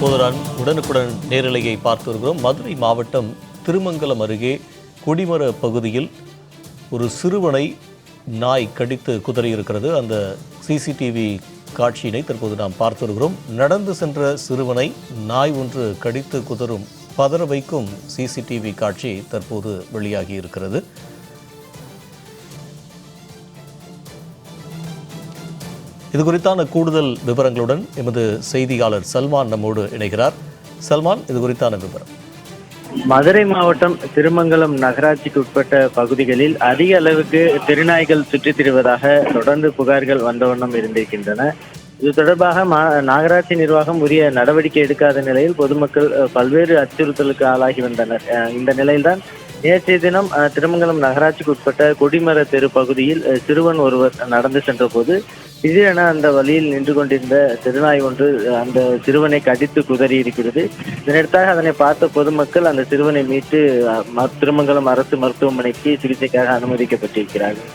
தற்போது உடனுக்குடன் நேரலையை பார்த்து வருகிறோம். மதுரை மாவட்டம் திருமங்கலம் அருகே கொடிமர பகுதியில் ஒரு சிறுவனை நாய் கடித்து குதறியிருக்கிறது. அந்த சிசிடிவி காட்சியினை தற்போது நாம் பார்த்து வருகிறோம். நடந்து சென்ற சிறுவனை நாய் ஒன்று கடித்து குதறும் பதற வைக்கும் சிசிடிவி காட்சி தற்போது வெளியாகி இருக்கிறது. இது குறித்தான கூடுதல் விவரங்களுடன் எமது செய்தியாளர் சல்மான் நம்மோடு இணைகிறார். சல்மான் இது குறித்தான விவரம். மதுரை மாவட்டம் திருமங்கலம் நகராட்சிக்கு உட்பட்ட பகுதிகளில் அதிக அளவுக்கு திருநாய்கள் சுற்றித் திரிவதாக தொடர்ந்து புகார்கள் வந்த வண்ணம் இருந்திருக்கின்றன. இது தொடர்பாக மா நகராட்சி நிர்வாகம் உரிய நடவடிக்கை எடுக்காத நிலையில் பொதுமக்கள் அஹ், பல்வேறு அச்சுறுத்தலுக்கு ஆளாகி வந்தனர். அஹ், இந்த நிலையில்தான் நேற்றைய தினம் அஹ், திருமங்கலம் நகராட்சிக்கு உட்பட்ட கொடிமர தெரு பகுதியில் சிறுவன் ஒருவர் நடந்து சென்ற போது திடீரென அந்த வழியில் நின்று கொண்டிருந்த திருநாய் ஒன்று அந்த சிறுவனை கடித்து குதறி இருக்கிறது. இதனிடத்தாக அதனை பார்த்த பொதுமக்கள் அந்த சிறுவனை மீட்டு ம- திருமங்கலம் அரசு மருத்துவமனைக்கு சிகிச்சைக்காக அனுமதிக்கப்பட்டிருக்கிறார்கள்.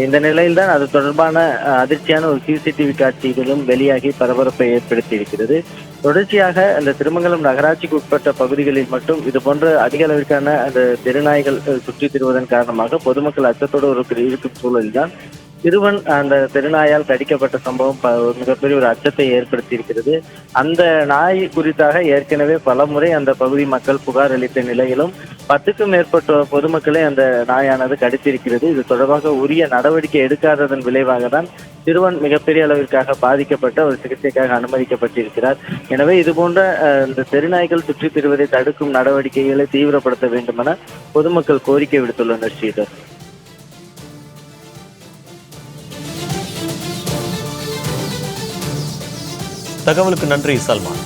இந்த நிலையில்தான் அது தொடர்பான அஹ், அதிர்ச்சியான ஒரு சிசிடிவி காட்சிகளும் வெளியாகி பரபரப்பை ஏற்படுத்தி இருக்கிறது தொடர்ச்சியாக அந்த திருமங்கலம் நகராட்சிக்கு உட்பட்ட பகுதிகளில் மட்டும் இது போன்ற அதிக அளவிற்கான அந்த திருநாய்கள் சுற்றித் திரிவதன் காரணமாக பொதுமக்கள் அச்சத்தோடு ஒரு இருக்கும் சூழலில்தான் சிறுவன் அந்த தெருநாயால் கடிக்கப்பட்ட சம்பவம் ப- மிகப்பெரிய ஒரு அச்சத்தை ஏற்படுத்தி இருக்கிறது அந்த நாய் குறித்தாக ஏற்கனவே பல முறை அந்த பகுதி மக்கள் புகார் அளித்த நிலையிலும் பத்துக்கும் மேற்பட்ட பொதுமக்களை அந்த நாயானது கடித்திருக்கிறது. இது தொடர்பாக உரிய நடவடிக்கை எடுக்காததன் விளைவாக தான் சிறுவன் மிகப்பெரிய அளவிற்காக பாதிக்கப்பட்ட ஒரு சிகிச்சைக்காக அனுமதிக்கப்பட்டிருக்கிறார். எனவே இது போன்ற இந்த தெருநாய்கள் சுற்றித் திரிவதை தடுக்கும் நடவடிக்கைகளை தீவிரப்படுத்த வேண்டுமென பொதுமக்கள் கோரிக்கை விடுத்துள்ளனர் ஸ்ரீதர். தகவலுக்கு நன்றி சல்மான்.